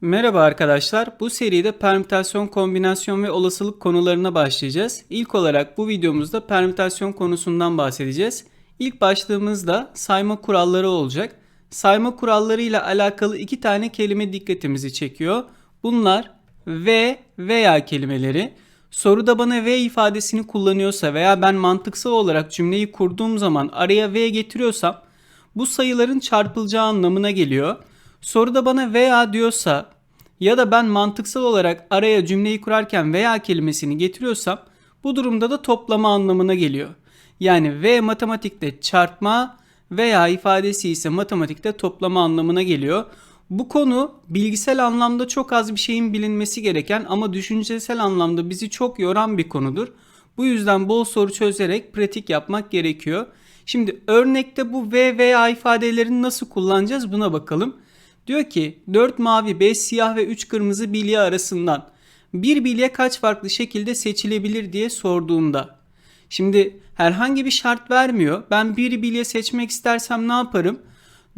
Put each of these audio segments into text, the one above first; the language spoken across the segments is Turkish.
Merhaba arkadaşlar. Bu seride permütasyon, kombinasyon ve olasılık konularına başlayacağız. İlk olarak bu videomuzda permütasyon konusundan bahsedeceğiz. İlk başlığımızda sayma kuralları olacak. Sayma kuralları ile alakalı iki tane kelime dikkatimizi çekiyor. Bunlar ve veya kelimeleri. Soruda bana v ifadesini kullanıyorsa veya ben mantıksal olarak cümleyi kurduğum zaman araya v getiriyorsam bu sayıların çarpılacağı anlamına geliyor. Soruda bana veya diyorsa ya da ben mantıksal olarak araya cümleyi kurarken veya kelimesini getiriyorsam bu durumda da toplama anlamına geliyor. Yani v matematikte çarpma veya ifadesi ise matematikte toplama anlamına geliyor. Bu konu bilgisel anlamda çok az bir şeyin bilinmesi gereken ama düşüncesel anlamda bizi çok yoran bir konudur. Bu yüzden bol soru çözerek pratik yapmak gerekiyor. Şimdi örnekte bu v veya ifadelerini nasıl kullanacağız buna bakalım. Diyor ki 4 mavi, 5 siyah ve 3 kırmızı bilye arasından bir bilye kaç farklı şekilde seçilebilir diye sorduğunda. Şimdi herhangi bir şart vermiyor. Ben bir bilye seçmek istersem ne yaparım?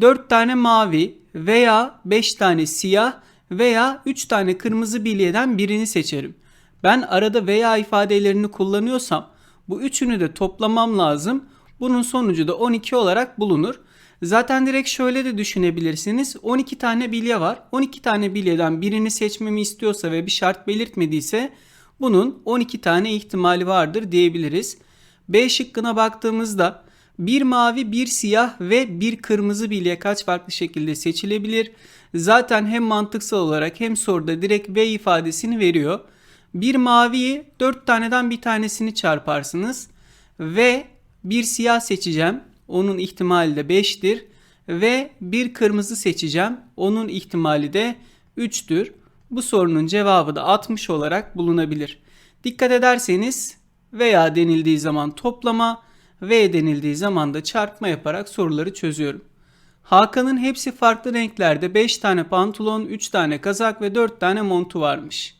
4 tane mavi veya 5 tane siyah veya 3 tane kırmızı bilyeden birini seçerim. Ben arada veya ifadelerini kullanıyorsam bu üçünü de toplamam lazım. Bunun sonucu da 12 olarak bulunur. Zaten direkt şöyle de düşünebilirsiniz. 12 tane bilye var. 12 tane bilyeden birini seçmemi istiyorsa ve bir şart belirtmediyse bunun 12 tane ihtimali vardır diyebiliriz. B şıkkına baktığımızda bir mavi, bir siyah ve bir kırmızı bilye kaç farklı şekilde seçilebilir? Zaten hem mantıksal olarak hem soruda direkt V ifadesini veriyor. Bir maviyi 4 taneden bir tanesini çarparsınız ve bir siyah seçeceğim. Onun ihtimali de 5'tir. Ve bir kırmızı seçeceğim. Onun ihtimali de 3'tür. Bu sorunun cevabı da 60 olarak bulunabilir. Dikkat ederseniz veya denildiği zaman toplama, V denildiği zaman da çarpma yaparak soruları çözüyorum. Hakan'ın hepsi farklı renklerde 5 tane pantolon, 3 tane kazak ve 4 tane montu varmış.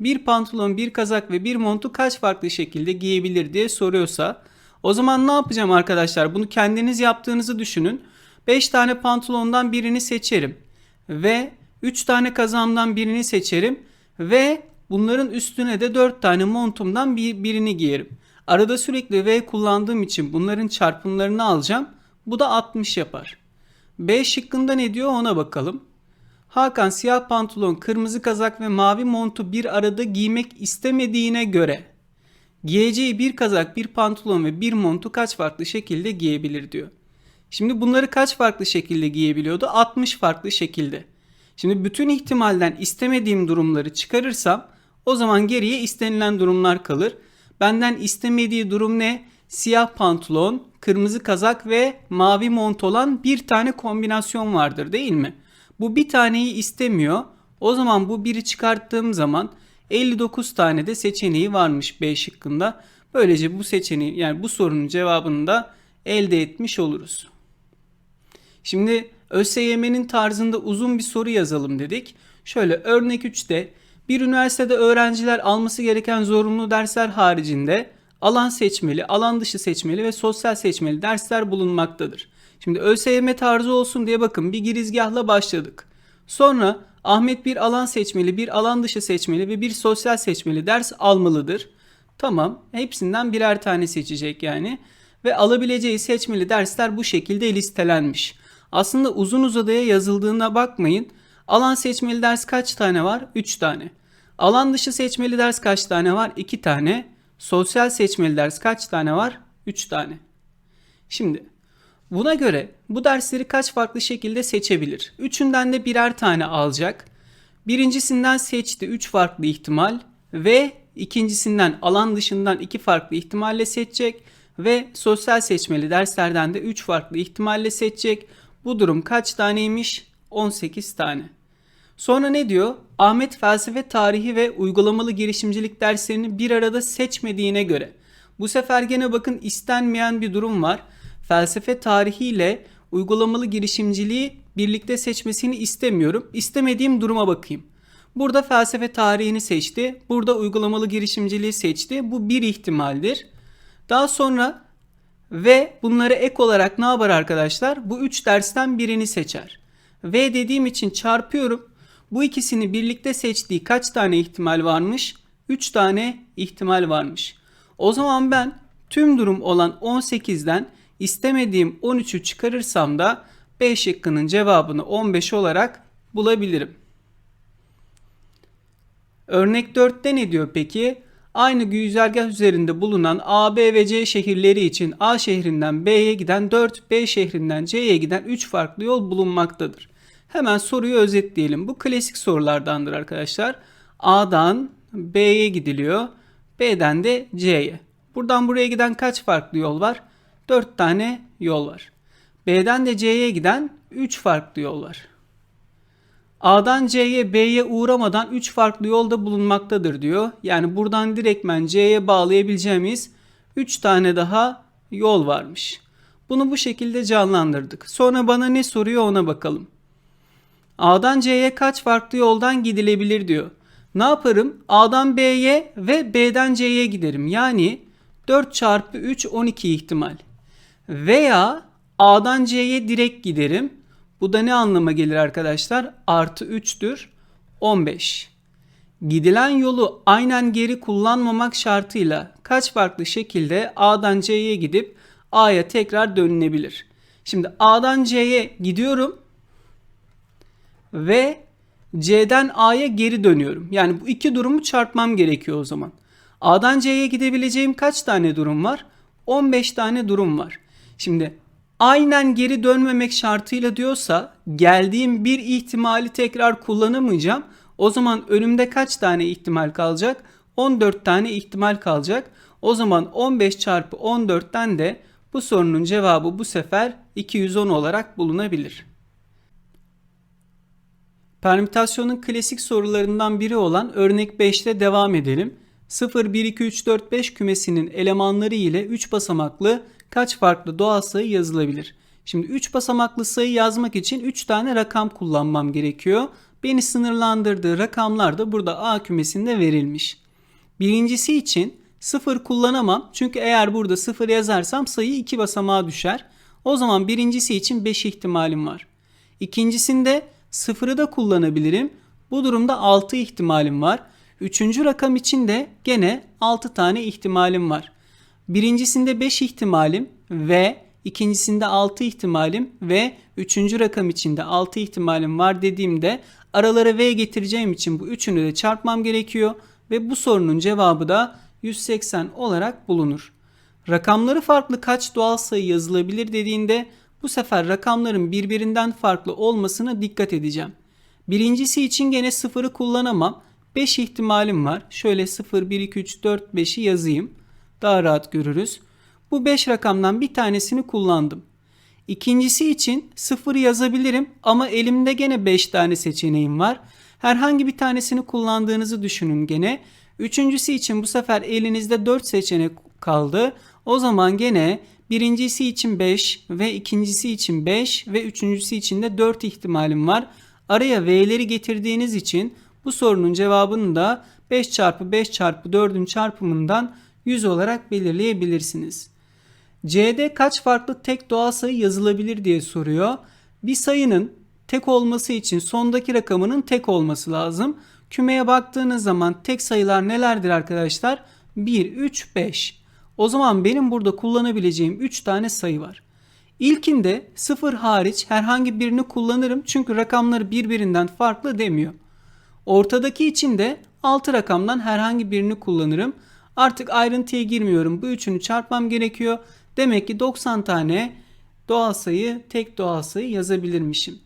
Bir pantolon, bir kazak ve bir montu kaç farklı şekilde giyebilir diye soruyorsa o zaman ne yapacağım arkadaşlar? Bunu kendiniz yaptığınızı düşünün. 5 tane pantolondan birini seçerim ve 3 tane kazağımdan birini seçerim ve bunların üstüne de 4 tane montumdan bir, birini giyerim. Arada sürekli V kullandığım için bunların çarpımlarını alacağım. Bu da 60 yapar. B şıkkında ne diyor ona bakalım. Hakan siyah pantolon, kırmızı kazak ve mavi montu bir arada giymek istemediğine göre Giyeceği bir kazak, bir pantolon ve bir montu kaç farklı şekilde giyebilir diyor. Şimdi bunları kaç farklı şekilde giyebiliyordu? 60 farklı şekilde. Şimdi bütün ihtimalden istemediğim durumları çıkarırsam o zaman geriye istenilen durumlar kalır. Benden istemediği durum ne? Siyah pantolon, kırmızı kazak ve mavi mont olan bir tane kombinasyon vardır değil mi? Bu bir taneyi istemiyor. O zaman bu biri çıkarttığım zaman 59 tane de seçeneği varmış B şıkkında. Böylece bu seçeneği yani bu sorunun cevabını da elde etmiş oluruz. Şimdi ÖSYM'nin tarzında uzun bir soru yazalım dedik. Şöyle örnek 3'te bir üniversitede öğrenciler alması gereken zorunlu dersler haricinde alan seçmeli, alan dışı seçmeli ve sosyal seçmeli dersler bulunmaktadır. Şimdi ÖSYM tarzı olsun diye bakın bir girizgahla başladık. Sonra Ahmet bir alan seçmeli, bir alan dışı seçmeli ve bir sosyal seçmeli ders almalıdır. Tamam, hepsinden birer tane seçecek yani. Ve alabileceği seçmeli dersler bu şekilde listelenmiş. Aslında uzun uzadıya yazıldığına bakmayın. Alan seçmeli ders kaç tane var? 3 tane. Alan dışı seçmeli ders kaç tane var? 2 tane. Sosyal seçmeli ders kaç tane var? 3 tane. Şimdi Buna göre bu dersleri kaç farklı şekilde seçebilir? Üçünden de birer tane alacak. Birincisinden seçti 3 farklı ihtimal ve ikincisinden alan dışından 2 farklı ihtimalle seçecek ve sosyal seçmeli derslerden de 3 farklı ihtimalle seçecek. Bu durum kaç taneymiş? 18 tane. Sonra ne diyor? Ahmet felsefe tarihi ve uygulamalı girişimcilik derslerini bir arada seçmediğine göre. Bu sefer gene bakın istenmeyen bir durum var felsefe tarihiyle uygulamalı girişimciliği birlikte seçmesini istemiyorum. İstemediğim duruma bakayım. Burada felsefe tarihini seçti. Burada uygulamalı girişimciliği seçti. Bu bir ihtimaldir. Daha sonra ve bunları ek olarak ne yapar arkadaşlar? Bu üç dersten birini seçer. V dediğim için çarpıyorum. Bu ikisini birlikte seçtiği kaç tane ihtimal varmış? 3 tane ihtimal varmış. O zaman ben tüm durum olan 18'den istemediğim 13'ü çıkarırsam da B şıkkının cevabını 15 olarak bulabilirim. Örnek 4'te ne diyor peki? Aynı güzergah üzerinde bulunan A, B ve C şehirleri için A şehrinden B'ye giden 4, B şehrinden C'ye giden 3 farklı yol bulunmaktadır. Hemen soruyu özetleyelim. Bu klasik sorulardandır arkadaşlar. A'dan B'ye gidiliyor. B'den de C'ye. Buradan buraya giden kaç farklı yol var? 4 tane yol var. B'den de C'ye giden 3 farklı yol var. A'dan C'ye B'ye uğramadan 3 farklı yolda bulunmaktadır diyor. Yani buradan direktmen C'ye bağlayabileceğimiz 3 tane daha yol varmış. Bunu bu şekilde canlandırdık. Sonra bana ne soruyor ona bakalım. A'dan C'ye kaç farklı yoldan gidilebilir diyor. Ne yaparım? A'dan B'ye ve B'den C'ye giderim. Yani 4 çarpı 3 12 ihtimal. Veya A'dan C'ye direkt giderim. Bu da ne anlama gelir arkadaşlar? Artı 3'tür 15. Gidilen yolu aynen geri kullanmamak şartıyla kaç farklı şekilde A'dan C'ye gidip A'ya tekrar dönülebilir? Şimdi A'dan C'ye gidiyorum ve C'den A'ya geri dönüyorum. Yani bu iki durumu çarpmam gerekiyor o zaman. A'dan C'ye gidebileceğim kaç tane durum var? 15 tane durum var. Şimdi aynen geri dönmemek şartıyla diyorsa geldiğim bir ihtimali tekrar kullanamayacağım. O zaman önümde kaç tane ihtimal kalacak? 14 tane ihtimal kalacak. O zaman 15 çarpı 14'ten de bu sorunun cevabı bu sefer 210 olarak bulunabilir. Permütasyonun klasik sorularından biri olan örnek 5'te devam edelim. 0, 1, 2, 3, 4, 5 kümesinin elemanları ile 3 basamaklı kaç farklı doğal sayı yazılabilir? Şimdi 3 basamaklı sayı yazmak için 3 tane rakam kullanmam gerekiyor. Beni sınırlandırdığı rakamlar da burada A kümesinde verilmiş. Birincisi için 0 kullanamam. Çünkü eğer burada 0 yazarsam sayı 2 basamağa düşer. O zaman birincisi için 5 ihtimalim var. İkincisinde 0'ı da kullanabilirim. Bu durumda 6 ihtimalim var. Üçüncü rakam için de gene 6 tane ihtimalim var. Birincisinde 5 ihtimalim ve ikincisinde 6 ihtimalim ve üçüncü rakam içinde 6 ihtimalim var dediğimde aralara V getireceğim için bu üçünü de çarpmam gerekiyor ve bu sorunun cevabı da 180 olarak bulunur. Rakamları farklı kaç doğal sayı yazılabilir dediğinde bu sefer rakamların birbirinden farklı olmasına dikkat edeceğim. Birincisi için gene sıfırı kullanamam. 5 ihtimalim var. Şöyle 0, 1, 2, 3, 4, 5'i yazayım. Daha rahat görürüz. Bu 5 rakamdan bir tanesini kullandım. İkincisi için 0 yazabilirim ama elimde gene 5 tane seçeneğim var. Herhangi bir tanesini kullandığınızı düşünün gene. Üçüncüsü için bu sefer elinizde 4 seçenek kaldı. O zaman gene birincisi için 5 ve ikincisi için 5 ve üçüncüsü için de 4 ihtimalim var. Araya V'leri getirdiğiniz için bu sorunun cevabını da 5 çarpı 5 çarpı 4'ün çarpımından 100 olarak belirleyebilirsiniz. C'de kaç farklı tek doğal sayı yazılabilir diye soruyor. Bir sayının tek olması için sondaki rakamının tek olması lazım. Kümeye baktığınız zaman tek sayılar nelerdir arkadaşlar? 1, 3, 5. O zaman benim burada kullanabileceğim 3 tane sayı var. İlkinde 0 hariç herhangi birini kullanırım çünkü rakamları birbirinden farklı demiyor. Ortadaki için de 6 rakamdan herhangi birini kullanırım. Artık ayrıntıya girmiyorum. Bu üçünü çarpmam gerekiyor. Demek ki 90 tane doğal sayı, tek doğal sayı yazabilirmişim.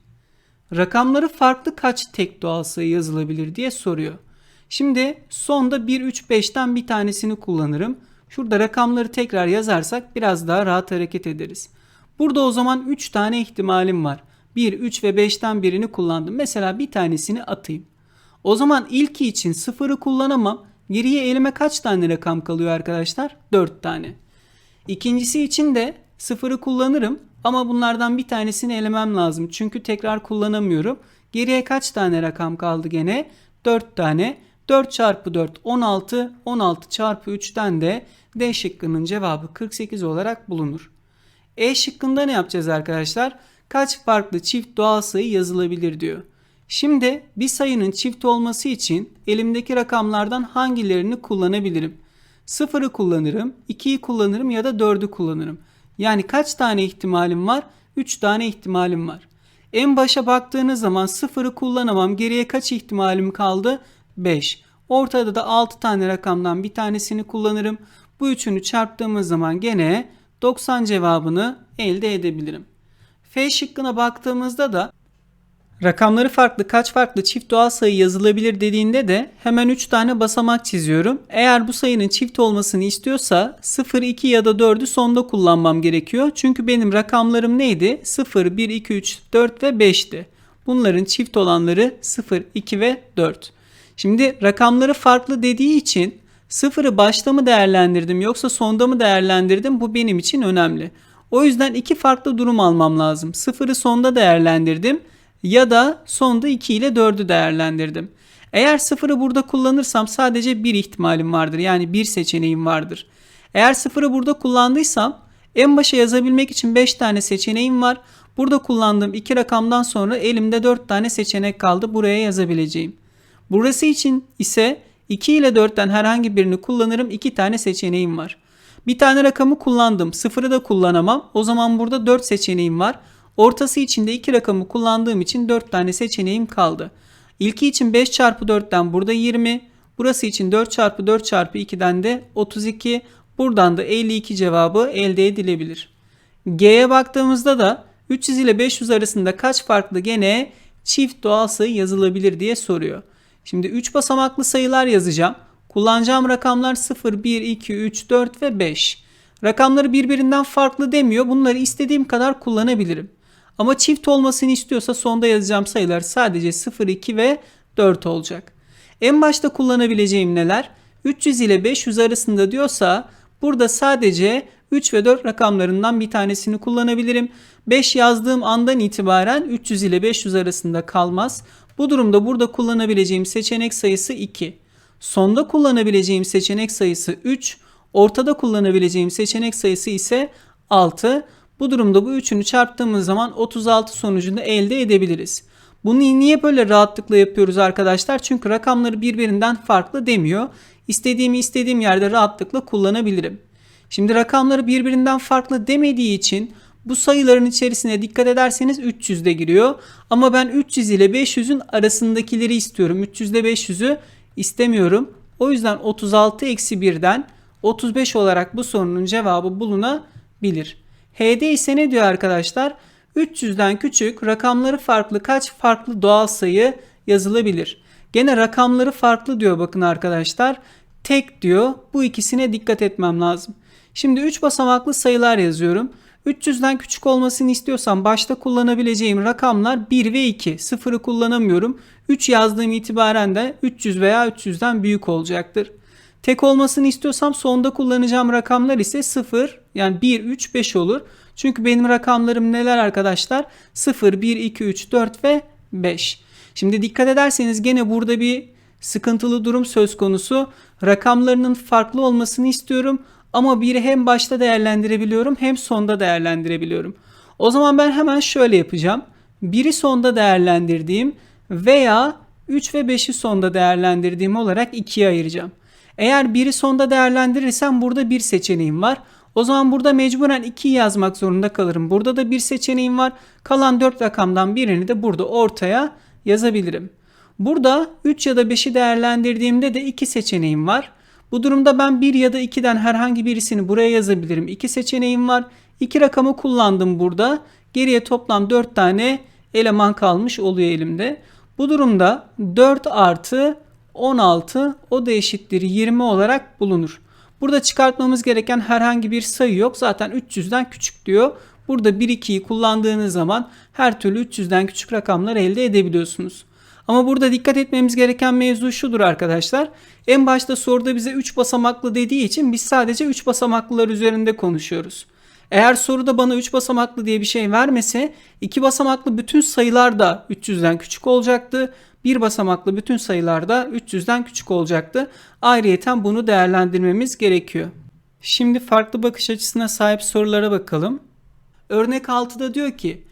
Rakamları farklı kaç tek doğal sayı yazılabilir diye soruyor. Şimdi sonda 1, 3, 5'ten bir tanesini kullanırım. Şurada rakamları tekrar yazarsak biraz daha rahat hareket ederiz. Burada o zaman 3 tane ihtimalim var. 1, 3 ve 5'ten birini kullandım. Mesela bir tanesini atayım. O zaman ilki için sıfırı kullanamam. Geriye elime kaç tane rakam kalıyor arkadaşlar? 4 tane. İkincisi için de sıfırı kullanırım ama bunlardan bir tanesini elemem lazım. Çünkü tekrar kullanamıyorum. Geriye kaç tane rakam kaldı gene? 4 tane. 4 çarpı 4 16. 16 çarpı 3'ten de D şıkkının cevabı 48 olarak bulunur. E şıkkında ne yapacağız arkadaşlar? Kaç farklı çift doğal sayı yazılabilir diyor. Şimdi bir sayının çift olması için elimdeki rakamlardan hangilerini kullanabilirim? 0'ı kullanırım, 2'yi kullanırım ya da 4'ü kullanırım. Yani kaç tane ihtimalim var? 3 tane ihtimalim var. En başa baktığınız zaman 0'ı kullanamam. Geriye kaç ihtimalim kaldı? 5. Ortada da 6 tane rakamdan bir tanesini kullanırım. Bu üçünü çarptığımız zaman gene 90 cevabını elde edebilirim. F şıkkına baktığımızda da rakamları farklı kaç farklı çift doğal sayı yazılabilir dediğinde de hemen 3 tane basamak çiziyorum. Eğer bu sayının çift olmasını istiyorsa 0, 2 ya da 4'ü sonda kullanmam gerekiyor. Çünkü benim rakamlarım neydi? 0, 1, 2, 3, 4 ve 5'ti. Bunların çift olanları 0, 2 ve 4. Şimdi rakamları farklı dediği için sıfırı başta mı değerlendirdim yoksa sonda mı değerlendirdim bu benim için önemli. O yüzden iki farklı durum almam lazım. Sıfırı sonda değerlendirdim ya da sonda 2 ile 4'ü değerlendirdim. Eğer sıfırı burada kullanırsam sadece bir ihtimalim vardır. Yani bir seçeneğim vardır. Eğer sıfırı burada kullandıysam en başa yazabilmek için 5 tane seçeneğim var. Burada kullandığım iki rakamdan sonra elimde 4 tane seçenek kaldı. Buraya yazabileceğim. Burası için ise 2 ile 4'ten herhangi birini kullanırım. 2 tane seçeneğim var. Bir tane rakamı kullandım. Sıfırı da kullanamam. O zaman burada 4 seçeneğim var. Ortası için de 2 rakamı kullandığım için 4 tane seçeneğim kaldı. İlki için 5 çarpı 4'ten burada 20. Burası için 4 çarpı 4 çarpı 2'den de 32. Buradan da 52 cevabı elde edilebilir. G'ye baktığımızda da 300 ile 500 arasında kaç farklı gene çift doğal sayı yazılabilir diye soruyor. Şimdi 3 basamaklı sayılar yazacağım. Kullanacağım rakamlar 0, 1, 2, 3, 4 ve 5. Rakamları birbirinden farklı demiyor. Bunları istediğim kadar kullanabilirim. Ama çift olmasını istiyorsa sonda yazacağım sayılar sadece 0, 2 ve 4 olacak. En başta kullanabileceğim neler? 300 ile 500 arasında diyorsa burada sadece 3 ve 4 rakamlarından bir tanesini kullanabilirim. 5 yazdığım andan itibaren 300 ile 500 arasında kalmaz. Bu durumda burada kullanabileceğim seçenek sayısı 2. Sonda kullanabileceğim seçenek sayısı 3. Ortada kullanabileceğim seçenek sayısı ise 6. Bu durumda bu üçünü çarptığımız zaman 36 sonucunu elde edebiliriz. Bunu niye böyle rahatlıkla yapıyoruz arkadaşlar? Çünkü rakamları birbirinden farklı demiyor. İstediğimi istediğim yerde rahatlıkla kullanabilirim. Şimdi rakamları birbirinden farklı demediği için bu sayıların içerisine dikkat ederseniz 300 de giriyor. Ama ben 300 ile 500'ün arasındakileri istiyorum. 300 ile 500'ü istemiyorum. O yüzden 36 eksi 1'den 35 olarak bu sorunun cevabı bulunabilir. H'de ise ne diyor arkadaşlar? 300'den küçük rakamları farklı kaç farklı doğal sayı yazılabilir? Gene rakamları farklı diyor bakın arkadaşlar. Tek diyor. Bu ikisine dikkat etmem lazım. Şimdi 3 basamaklı sayılar yazıyorum. 300'den küçük olmasını istiyorsam başta kullanabileceğim rakamlar 1 ve 2. 0'ı kullanamıyorum. 3 yazdığım itibaren de 300 veya 300'den büyük olacaktır. Tek olmasını istiyorsam sonda kullanacağım rakamlar ise 0 yani 1, 3, 5 olur. Çünkü benim rakamlarım neler arkadaşlar? 0, 1, 2, 3, 4 ve 5. Şimdi dikkat ederseniz gene burada bir sıkıntılı durum söz konusu. Rakamlarının farklı olmasını istiyorum ama biri hem başta değerlendirebiliyorum hem sonda değerlendirebiliyorum. O zaman ben hemen şöyle yapacağım. Biri sonda değerlendirdiğim veya 3 ve 5'i sonda değerlendirdiğim olarak ikiye ayıracağım. Eğer biri sonda değerlendirirsem burada bir seçeneğim var. O zaman burada mecburen 2 yazmak zorunda kalırım. Burada da bir seçeneğim var. Kalan 4 rakamdan birini de burada ortaya yazabilirim. Burada 3 ya da 5'i değerlendirdiğimde de 2 seçeneğim var. Bu durumda ben 1 ya da 2'den herhangi birisini buraya yazabilirim. 2 seçeneğim var. 2 rakamı kullandım burada. Geriye toplam 4 tane eleman kalmış oluyor elimde. Bu durumda 4 artı 16 o da eşittir 20 olarak bulunur. Burada çıkartmamız gereken herhangi bir sayı yok. Zaten 300'den küçük diyor. Burada 1 2'yi kullandığınız zaman her türlü 300'den küçük rakamlar elde edebiliyorsunuz. Ama burada dikkat etmemiz gereken mevzu şudur arkadaşlar. En başta soruda bize 3 basamaklı dediği için biz sadece 3 basamaklılar üzerinde konuşuyoruz. Eğer soruda bana 3 basamaklı diye bir şey vermese 2 basamaklı bütün sayılar da 300'den küçük olacaktı. Bir basamaklı bütün sayılar da 300'den küçük olacaktı. Ayrıyeten bunu değerlendirmemiz gerekiyor. Şimdi farklı bakış açısına sahip sorulara bakalım. Örnek 6'da diyor ki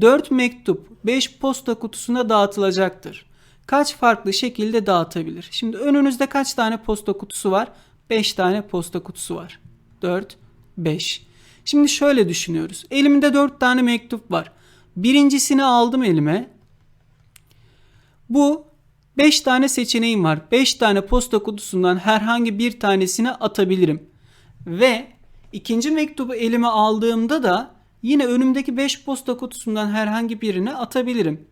4 mektup 5 posta kutusuna dağıtılacaktır. Kaç farklı şekilde dağıtabilir? Şimdi önünüzde kaç tane posta kutusu var? 5 tane posta kutusu var. 4, 5. Şimdi şöyle düşünüyoruz. Elimde 4 tane mektup var. Birincisini aldım elime. Bu 5 tane seçeneğim var. 5 tane posta kutusundan herhangi bir tanesini atabilirim. Ve ikinci mektubu elime aldığımda da yine önümdeki 5 posta kutusundan herhangi birine atabilirim.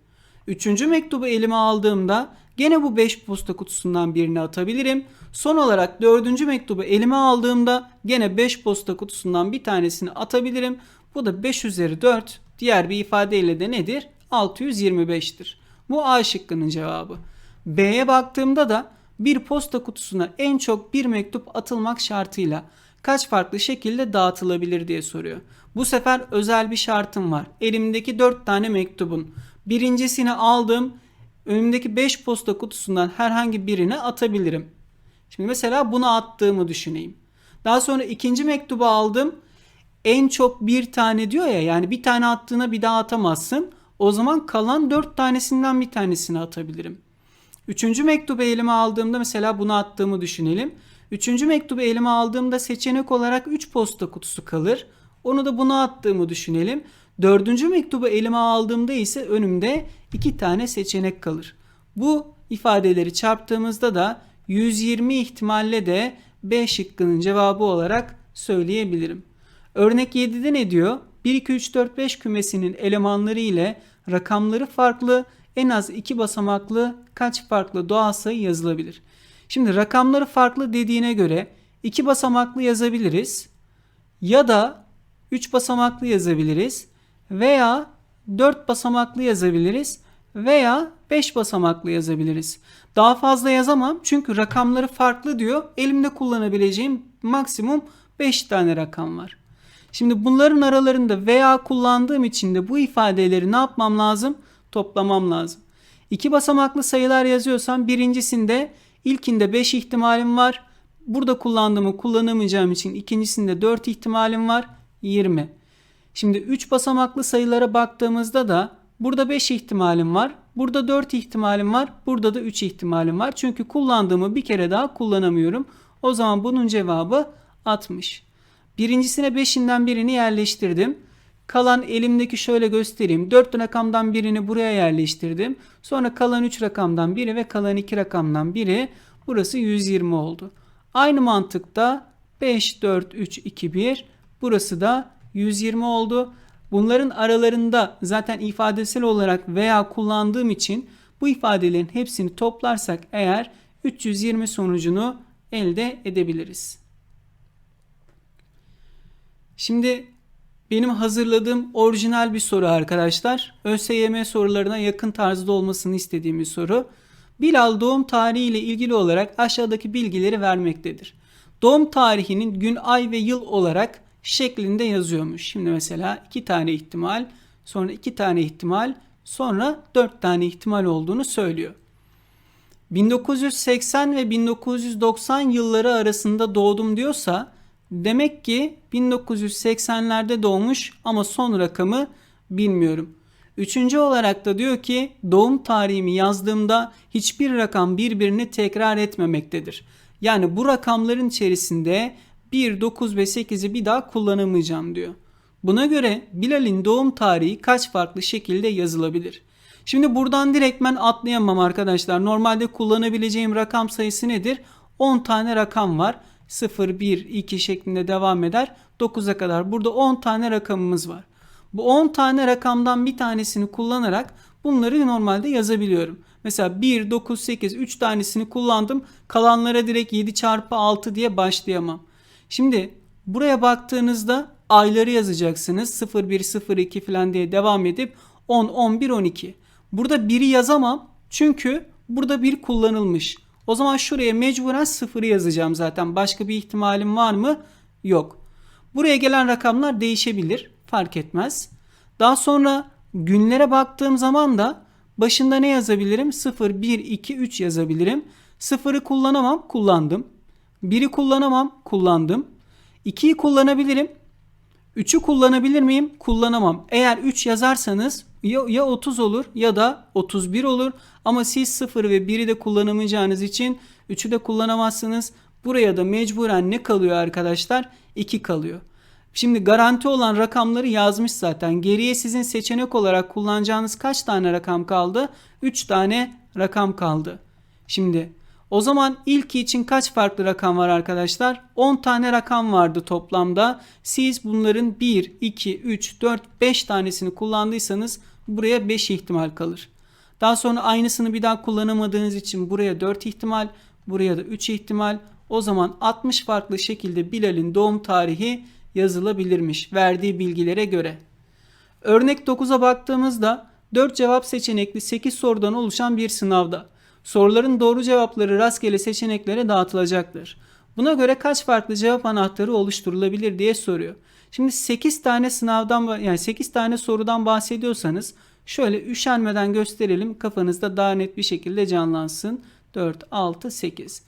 Üçüncü mektubu elime aldığımda gene bu 5 posta kutusundan birini atabilirim. Son olarak dördüncü mektubu elime aldığımda gene 5 posta kutusundan bir tanesini atabilirim. Bu da 5 üzeri 4 diğer bir ifadeyle de nedir? 625'tir. Bu A şıkkının cevabı. B'ye baktığımda da bir posta kutusuna en çok bir mektup atılmak şartıyla kaç farklı şekilde dağıtılabilir diye soruyor. Bu sefer özel bir şartım var. Elimdeki 4 tane mektubun birincisini aldım. Önümdeki 5 posta kutusundan herhangi birine atabilirim. Şimdi mesela bunu attığımı düşüneyim. Daha sonra ikinci mektubu aldım. En çok bir tane diyor ya yani bir tane attığına bir daha atamazsın. O zaman kalan 4 tanesinden bir tanesini atabilirim. Üçüncü mektubu elime aldığımda mesela bunu attığımı düşünelim. Üçüncü mektubu elime aldığımda seçenek olarak 3 posta kutusu kalır. Onu da buna attığımı düşünelim. Dördüncü mektubu elime aldığımda ise önümde 2 tane seçenek kalır. Bu ifadeleri çarptığımızda da 120 ihtimalle de B şıkkının cevabı olarak söyleyebilirim. Örnek 7'de ne diyor? 1, 2, 3, 4, 5 kümesinin elemanları ile rakamları farklı en az 2 basamaklı kaç farklı doğal sayı yazılabilir? Şimdi rakamları farklı dediğine göre 2 basamaklı yazabiliriz ya da 3 basamaklı yazabiliriz veya 4 basamaklı yazabiliriz veya 5 basamaklı yazabiliriz. Daha fazla yazamam çünkü rakamları farklı diyor. Elimde kullanabileceğim maksimum 5 tane rakam var. Şimdi bunların aralarında veya kullandığım için de bu ifadeleri ne yapmam lazım? Toplamam lazım. İki basamaklı sayılar yazıyorsam birincisinde ilkinde 5 ihtimalim var. Burada kullandığımı kullanamayacağım için ikincisinde 4 ihtimalim var. 20. Şimdi 3 basamaklı sayılara baktığımızda da burada 5 ihtimalim var. Burada 4 ihtimalim var. Burada da 3 ihtimalim var. Çünkü kullandığımı bir kere daha kullanamıyorum. O zaman bunun cevabı 60. Birincisine 5'inden birini yerleştirdim. Kalan elimdeki şöyle göstereyim. 4 rakamdan birini buraya yerleştirdim. Sonra kalan 3 rakamdan biri ve kalan 2 rakamdan biri. Burası 120 oldu. Aynı mantıkta 5, 4, 3, 2, 1. Burası da 120 oldu. Bunların aralarında zaten ifadesel olarak veya kullandığım için bu ifadelerin hepsini toplarsak eğer 320 sonucunu elde edebiliriz. Şimdi benim hazırladığım orijinal bir soru arkadaşlar. ÖSYM sorularına yakın tarzda olmasını istediğim bir soru. Bilal doğum tarihi ile ilgili olarak aşağıdaki bilgileri vermektedir. Doğum tarihinin gün, ay ve yıl olarak şeklinde yazıyormuş. Şimdi mesela iki tane ihtimal, sonra iki tane ihtimal, sonra dört tane ihtimal olduğunu söylüyor. 1980 ve 1990 yılları arasında doğdum diyorsa demek ki 1980'lerde doğmuş ama son rakamı bilmiyorum. Üçüncü olarak da diyor ki doğum tarihimi yazdığımda hiçbir rakam birbirini tekrar etmemektedir. Yani bu rakamların içerisinde 1, 9 ve 8'i bir daha kullanamayacağım diyor. Buna göre Bilal'in doğum tarihi kaç farklı şekilde yazılabilir? Şimdi buradan direktmen atlayamam arkadaşlar. Normalde kullanabileceğim rakam sayısı nedir? 10 tane rakam var. 0, 1, 2 şeklinde devam eder. 9'a kadar. Burada 10 tane rakamımız var. Bu 10 tane rakamdan bir tanesini kullanarak bunları normalde yazabiliyorum. Mesela 1, 9, 8 3 tanesini kullandım. Kalanlara direkt 7 çarpı 6 diye başlayamam. Şimdi buraya baktığınızda ayları yazacaksınız. 0, 1, 0, 2 falan diye devam edip 10, 11, 12. Burada 1'i yazamam. Çünkü burada 1 kullanılmış. O zaman şuraya mecburen 0'ı yazacağım zaten. Başka bir ihtimalim var mı? Yok. Buraya gelen rakamlar değişebilir. Fark etmez. Daha sonra günlere baktığım zaman da başında ne yazabilirim? 0, 1, 2, 3 yazabilirim. 0'ı kullanamam. Kullandım. 1'i kullanamam. Kullandım. 2'yi kullanabilirim. 3'ü kullanabilir miyim? Kullanamam. Eğer 3 yazarsanız ya, ya 30 olur ya da 31 olur. Ama siz 0 ve 1'i de kullanamayacağınız için 3'ü de kullanamazsınız. Buraya da mecburen ne kalıyor arkadaşlar? 2 kalıyor. Şimdi garanti olan rakamları yazmış zaten. Geriye sizin seçenek olarak kullanacağınız kaç tane rakam kaldı? 3 tane rakam kaldı. Şimdi o zaman ilki için kaç farklı rakam var arkadaşlar? 10 tane rakam vardı toplamda. Siz bunların 1, 2, 3, 4, 5 tanesini kullandıysanız buraya 5 ihtimal kalır. Daha sonra aynısını bir daha kullanamadığınız için buraya 4 ihtimal, buraya da 3 ihtimal. O zaman 60 farklı şekilde Bilal'in doğum tarihi yazılabilirmiş verdiği bilgilere göre. Örnek 9'a baktığımızda 4 cevap seçenekli 8 sorudan oluşan bir sınavda soruların doğru cevapları rastgele seçeneklere dağıtılacaktır. Buna göre kaç farklı cevap anahtarı oluşturulabilir diye soruyor. Şimdi 8 tane sınavdan yani 8 tane sorudan bahsediyorsanız şöyle üşenmeden gösterelim kafanızda daha net bir şekilde canlansın. 4, 6, 8.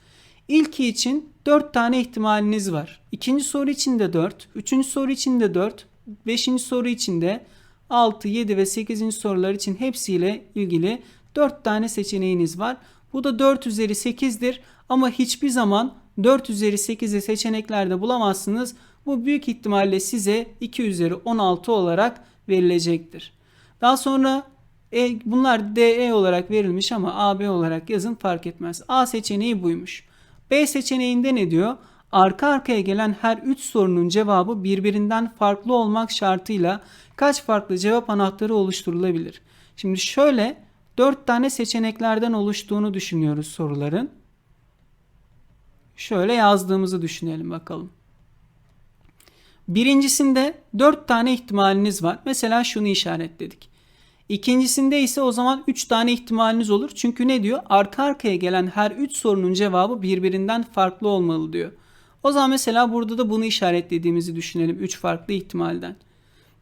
İlki için 4 tane ihtimaliniz var. İkinci soru için de 4, üçüncü soru için de 4, beşinci soru için de 6, 7 ve 8. sorular için hepsiyle ilgili 4 tane seçeneğiniz var. Bu da 4 üzeri 8'dir ama hiçbir zaman 4 üzeri 8'i seçeneklerde bulamazsınız. Bu büyük ihtimalle size 2 üzeri 16 olarak verilecektir. Daha sonra e, bunlar DE olarak verilmiş ama AB olarak yazın fark etmez. A seçeneği buymuş. B seçeneğinde ne diyor? Arka arkaya gelen her 3 sorunun cevabı birbirinden farklı olmak şartıyla kaç farklı cevap anahtarı oluşturulabilir? Şimdi şöyle 4 tane seçeneklerden oluştuğunu düşünüyoruz soruların. Şöyle yazdığımızı düşünelim bakalım. Birincisinde 4 tane ihtimaliniz var. Mesela şunu işaretledik. İkincisinde ise o zaman 3 tane ihtimaliniz olur. Çünkü ne diyor? Arka arkaya gelen her 3 sorunun cevabı birbirinden farklı olmalı diyor. O zaman mesela burada da bunu işaretlediğimizi düşünelim 3 farklı ihtimalden.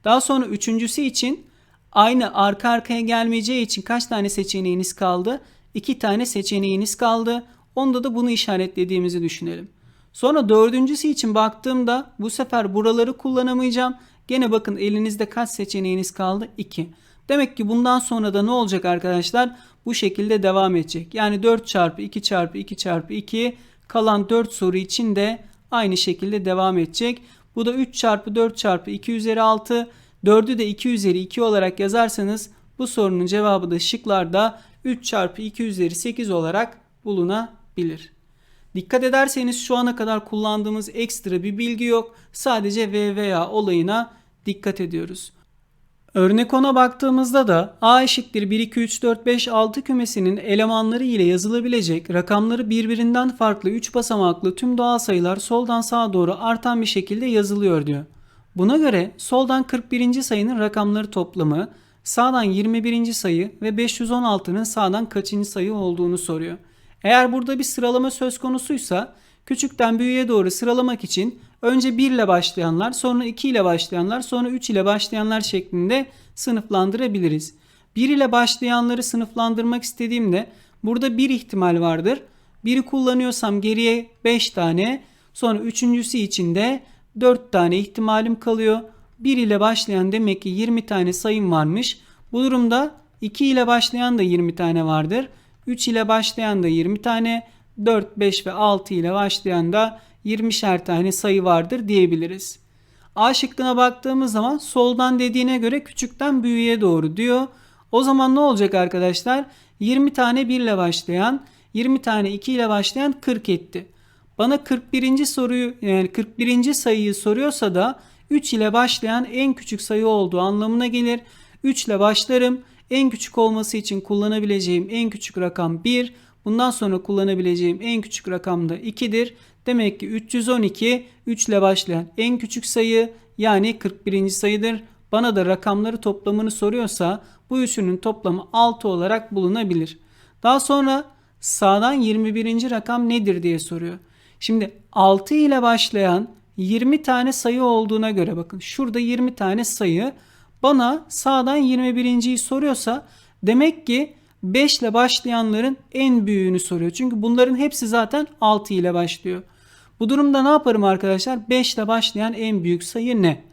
Daha sonra üçüncüsü için aynı arka arkaya gelmeyeceği için kaç tane seçeneğiniz kaldı? 2 tane seçeneğiniz kaldı. Onda da bunu işaretlediğimizi düşünelim. Sonra dördüncüsü için baktığımda bu sefer buraları kullanamayacağım. Gene bakın elinizde kaç seçeneğiniz kaldı? 2. Demek ki bundan sonra da ne olacak arkadaşlar? Bu şekilde devam edecek. Yani 4 çarpı 2 çarpı 2 çarpı 2 kalan 4 soru için de aynı şekilde devam edecek. Bu da 3 çarpı 4 çarpı 2 üzeri 6. 4'ü de 2 üzeri 2 olarak yazarsanız bu sorunun cevabı da şıklarda 3 çarpı 2 üzeri 8 olarak bulunabilir. Dikkat ederseniz şu ana kadar kullandığımız ekstra bir bilgi yok. Sadece V veya olayına dikkat ediyoruz. Örnek 10'a baktığımızda da A eşittir 1, 2, 3, 4, 5, 6 kümesinin elemanları ile yazılabilecek rakamları birbirinden farklı 3 basamaklı tüm doğal sayılar soldan sağa doğru artan bir şekilde yazılıyor diyor. Buna göre soldan 41. sayının rakamları toplamı, sağdan 21. sayı ve 516'nın sağdan kaçıncı sayı olduğunu soruyor. Eğer burada bir sıralama söz konusuysa küçükten büyüğe doğru sıralamak için önce 1 ile başlayanlar, sonra 2 ile başlayanlar, sonra 3 ile başlayanlar şeklinde sınıflandırabiliriz. 1 ile başlayanları sınıflandırmak istediğimde burada bir ihtimal vardır. Biri kullanıyorsam geriye 5 tane, sonra üçüncüsü için de 4 tane ihtimalim kalıyor. 1 ile başlayan demek ki 20 tane sayım varmış. Bu durumda 2 ile başlayan da 20 tane vardır. 3 ile başlayan da 20 tane, 4, 5 ve 6 ile başlayan da 20'şer tane sayı vardır diyebiliriz. A şıkkına baktığımız zaman soldan dediğine göre küçükten büyüğe doğru diyor. O zaman ne olacak arkadaşlar? 20 tane 1 ile başlayan, 20 tane 2 ile başlayan 40 etti. Bana 41. soruyu yani 41. sayıyı soruyorsa da 3 ile başlayan en küçük sayı olduğu anlamına gelir. 3 ile başlarım. En küçük olması için kullanabileceğim en küçük rakam 1. Bundan sonra kullanabileceğim en küçük rakam da 2'dir. Demek ki 312 3 ile başlayan en küçük sayı yani 41. sayıdır. Bana da rakamları toplamını soruyorsa bu üçünün toplamı 6 olarak bulunabilir. Daha sonra sağdan 21. rakam nedir diye soruyor. Şimdi 6 ile başlayan 20 tane sayı olduğuna göre bakın şurada 20 tane sayı bana sağdan 21.yi soruyorsa demek ki 5 ile başlayanların en büyüğünü soruyor. Çünkü bunların hepsi zaten 6 ile başlıyor. Bu durumda ne yaparım arkadaşlar? 5 ile başlayan en büyük sayı ne?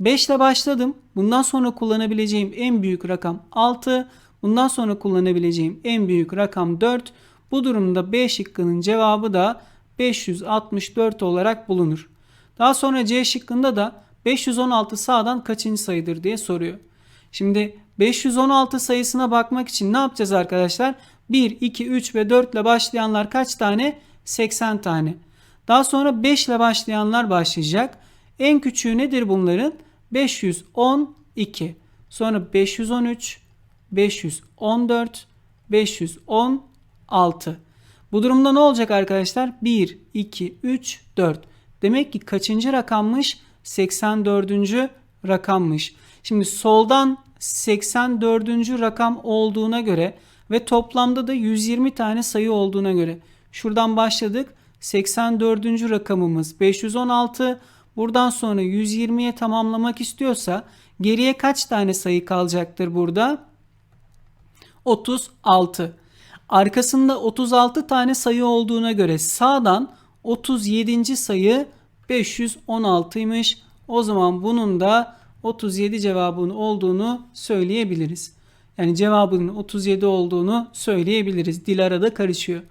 5 ile başladım. Bundan sonra kullanabileceğim en büyük rakam 6. Bundan sonra kullanabileceğim en büyük rakam 4. Bu durumda B şıkkının cevabı da 564 olarak bulunur. Daha sonra C şıkkında da 516 sağdan kaçıncı sayıdır diye soruyor. Şimdi 516 sayısına bakmak için ne yapacağız arkadaşlar? 1, 2, 3 ve 4 ile başlayanlar kaç tane? 80 tane. Daha sonra 5 ile başlayanlar başlayacak. En küçüğü nedir bunların? 512. Sonra 513, 514, 516. Bu durumda ne olacak arkadaşlar? 1, 2, 3, 4. Demek ki kaçıncı rakammış? 84. rakammış. Şimdi soldan 84. rakam olduğuna göre ve toplamda da 120 tane sayı olduğuna göre şuradan başladık. 84. rakamımız 516. Buradan sonra 120'ye tamamlamak istiyorsa geriye kaç tane sayı kalacaktır burada? 36. Arkasında 36 tane sayı olduğuna göre sağdan 37. sayı 516'ymış. O zaman bunun da 37 cevabının olduğunu söyleyebiliriz. Yani cevabının 37 olduğunu söyleyebiliriz. Dil arada karışıyor.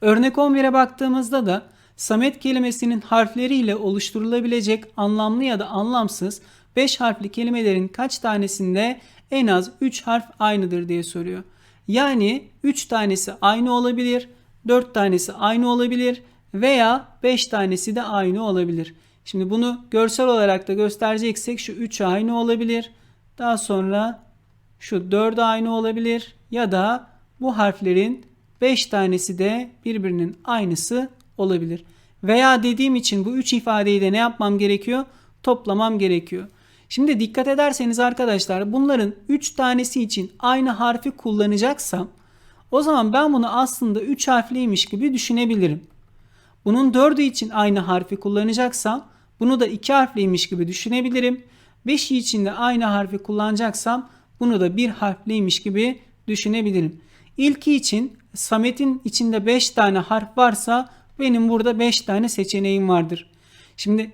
Örnek 11'e baktığımızda da Samet kelimesinin harfleriyle oluşturulabilecek anlamlı ya da anlamsız 5 harfli kelimelerin kaç tanesinde en az 3 harf aynıdır diye soruyor. Yani 3 tanesi aynı olabilir, 4 tanesi aynı olabilir veya 5 tanesi de aynı olabilir. Şimdi bunu görsel olarak da göstereceksek şu 3 aynı olabilir. Daha sonra şu 4 aynı olabilir ya da bu harflerin 5 tanesi de birbirinin aynısı olabilir. Veya dediğim için bu 3 ifadeyi de ne yapmam gerekiyor? Toplamam gerekiyor. Şimdi dikkat ederseniz arkadaşlar bunların 3 tanesi için aynı harfi kullanacaksam o zaman ben bunu aslında 3 harfliymiş gibi düşünebilirim. Bunun 4'ü için aynı harfi kullanacaksam bunu da 2 harfliymiş gibi düşünebilirim. 5'i için de aynı harfi kullanacaksam bunu da bir harfliymiş gibi düşünebilirim. İlki için Samet'in içinde 5 tane harf varsa benim burada 5 tane seçeneğim vardır. Şimdi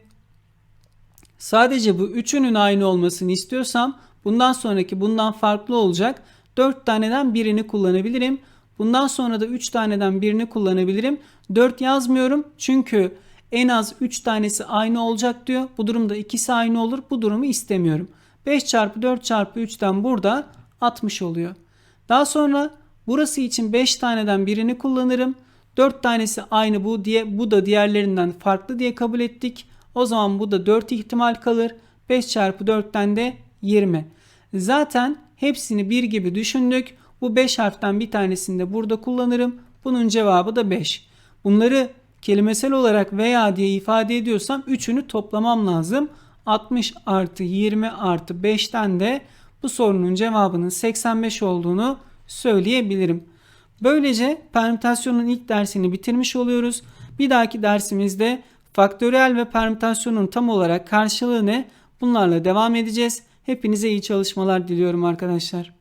sadece bu üçünün aynı olmasını istiyorsam bundan sonraki bundan farklı olacak. 4 taneden birini kullanabilirim. Bundan sonra da 3 taneden birini kullanabilirim. 4 yazmıyorum çünkü en az 3 tanesi aynı olacak diyor. Bu durumda ikisi aynı olur. Bu durumu istemiyorum. 5 çarpı 4 çarpı 3'ten burada 60 oluyor. Daha sonra burası için 5 taneden birini kullanırım. 4 tanesi aynı bu diye bu da diğerlerinden farklı diye kabul ettik. O zaman bu da 4 ihtimal kalır. 5 çarpı 4'ten de 20. Zaten hepsini bir gibi düşündük. Bu 5 harften bir tanesini de burada kullanırım. Bunun cevabı da 5. Bunları kelimesel olarak veya diye ifade ediyorsam üçünü toplamam lazım. 60 artı 20 artı 5'ten de bu sorunun cevabının 85 olduğunu söyleyebilirim. Böylece permütasyonun ilk dersini bitirmiş oluyoruz. Bir dahaki dersimizde faktöriyel ve permütasyonun tam olarak karşılığı ne? Bunlarla devam edeceğiz. Hepinize iyi çalışmalar diliyorum arkadaşlar.